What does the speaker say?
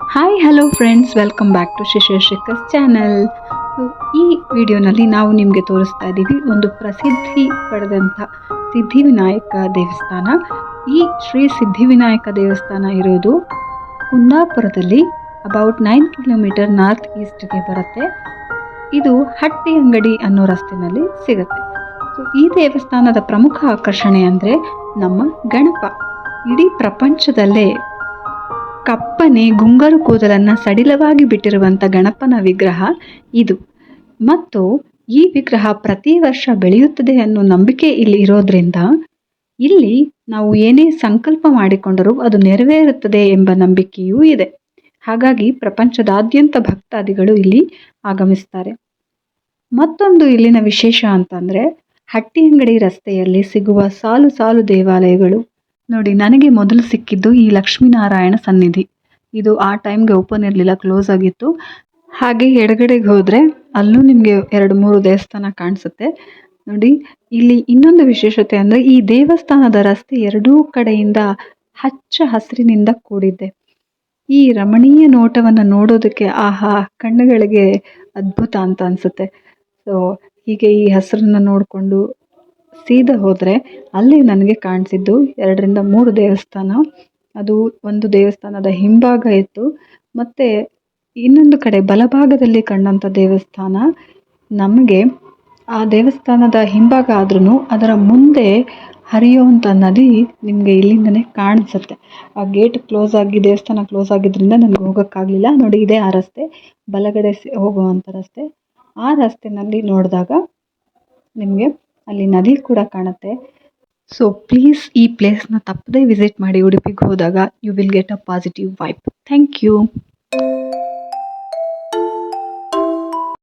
Hi hello friends welcome back to ಶಿಶಿರ್ಶಿಕಸ್ channel ಈ ವಿಡಿಯೋನಲ್ಲಿ ನಾವು ನಿಮಗೆ ತೋರಿಸ್ತಾ ಇದ್ದೀವಿ ಒಂದು ಪ್ರಸಿದ್ಧಿ ಪಡೆದಂಥ ಸಿದ್ಧಿವಿನಾಯಕ ದೇವಸ್ಥಾನ. ಈ ಶ್ರೀ ಸಿದ್ಧಿವಿನಾಯಕ ದೇವಸ್ಥಾನ ಇರೋದು ಕುಂದಾಪುರದಲ್ಲಿ ಅಬೌಟ್ ನೈನ್ ಕಿಲೋಮೀಟರ್ ನಾರ್ತ್ ಈಸ್ಟ್ಗೆ ಬರುತ್ತೆ. ಇದು ಹಟ್ಟಿ ಅಂಗಡಿ ಅನ್ನೋ ರಸ್ತೆಯಲ್ಲಿ ಸಿಗುತ್ತೆ. ಸೊ ಈ ದೇವಸ್ಥಾನದ ಪ್ರಮುಖ ಆಕರ್ಷಣೆ ಅಂದರೆ ನಮ್ಮ ಗಣಪ. ಇಡೀ ಪ್ರಪಂಚದಲ್ಲೇ ಕಪ್ಪನೆ ಗುಂಗರು ಕೂದಲನ್ನು ಸಡಿಲವಾಗಿ ಬಿಟ್ಟಿರುವಂಥ ಗಣಪನ ವಿಗ್ರಹ ಇದು. ಮತ್ತು ಈ ವಿಗ್ರಹ ಪ್ರತಿ ವರ್ಷ ಬೆಳೆಯುತ್ತದೆ ಅನ್ನೋ ನಂಬಿಕೆ ಇಲ್ಲಿ ಇರೋದ್ರಿಂದ ಇಲ್ಲಿ ನಾವು ಏನೇ ಸಂಕಲ್ಪ ಮಾಡಿಕೊಂಡರೂ ಅದು ನೆರವೇರುತ್ತದೆ ಎಂಬ ನಂಬಿಕೆಯೂ ಇದೆ. ಹಾಗಾಗಿ ಪ್ರಪಂಚದಾದ್ಯಂತ ಭಕ್ತಾದಿಗಳು ಇಲ್ಲಿ ಆಗಮಿಸ್ತಾರೆ. ಮತ್ತೊಂದು ಇಲ್ಲಿನ ವಿಶೇಷ ಅಂತಂದರೆ ಹಟ್ಟಿಯಂಗಡಿ ರಸ್ತೆಯಲ್ಲಿ ಸಿಗುವ ಸಾಲು ಸಾಲು ದೇವಾಲಯಗಳು. ನೋಡಿ, ನನಗೆ ಮೊದಲು ಸಿಕ್ಕಿದ್ದು ಈ ಲಕ್ಷ್ಮೀನಾರಾಯಣ ಸನ್ನಿಧಿ. ಇದು ಆ ಟೈಮ್ಗೆ ಓಪನ್ ಇರಲಿಲ್ಲ ಕ್ಲೋಸ್ ಆಗಿತ್ತು. ಹಾಗೆ ಎಡಗಡೆಗೆ ಹೋದರೆ ಅಲ್ಲೂ ನಿಮಗೆ ಎರಡು, ಮೂರು ದೇವಸ್ಥಾನ ಕಾಣಿಸುತ್ತೆ. ನೋಡಿ, ಇಲ್ಲಿ ಇನ್ನೊಂದು ವಿಶೇಷತೆ ಅಂದರೆ ಈ ದೇವಸ್ಥಾನದ ರಸ್ತೆ ಎರಡೂ ಕಡೆಯಿಂದ ಹಚ್ಚ ಹಸಿರಿನಿಂದ ಕೂಡಿದೆ. ಈ ರಮಣೀಯ ನೋಟವನ್ನು ನೋಡೋದಕ್ಕೆ ಆಹಾ, ಕಣ್ಣುಗಳಿಗೆ ಅದ್ಭುತ ಅಂತ ಅನಿಸುತ್ತೆ. ಸೊ ಹೀಗೆ ಈ ಹಸಿರನ್ನು ನೋಡಿಕೊಂಡು ಸೀದಾ ಹೋದರೆ ಅಲ್ಲಿ ನನಗೆ ಕಾಣಿಸಿದ್ದು ಎರಡರಿಂದ ಮೂರು ದೇವಸ್ಥಾನ. ಅದು ಒಂದು ದೇವಸ್ಥಾನದ ಹಿಂಭಾಗ ಇತ್ತು. ಮತ್ತು ಇನ್ನೊಂದು ಕಡೆ ಬಲಭಾಗದಲ್ಲಿ ಕಂಡಂಥ ದೇವಸ್ಥಾನ ನಮಗೆ ಆ ದೇವಸ್ಥಾನದ ಹಿಂಭಾಗ ಆದ್ರೂ ಅದರ ಮುಂದೆ ಹರಿಯುವಂಥ ನದಿ ನಿಮಗೆ ಇಲ್ಲಿಂದನೇ ಕಾಣಿಸುತ್ತೆ. ಆ ಗೇಟ್ ಕ್ಲೋಸ್ ಆಗಿ ದೇವಸ್ಥಾನ ಕ್ಲೋಸ್ ಆಗಿದ್ದರಿಂದ ನನಗೆ ಹೋಗೋಕ್ಕಾಗಲಿಲ್ಲ. ನೋಡಿ ಇದೇ ಆ ರಸ್ತೆ. ಬಲಗಡೆ ಹೋಗುವಂಥ ರಸ್ತೆ. ಆ ರಸ್ತೆನಲ್ಲಿ ನೋಡಿದಾಗ ನಿಮಗೆ ಅಲ್ಲಿ ನದಿ ಕೂಡ ಕಾಣುತ್ತೆ. ಸೊ ಪ್ಲೀಸ್ ಈ ಪ್ಲೇಸ್ನ ತಪ್ಪದೇ ವಿಸಿಟ್ ಮಾಡಿ ಉಡುಪಿಗೆ ಹೋದಾಗ you will get a positive vibe thank you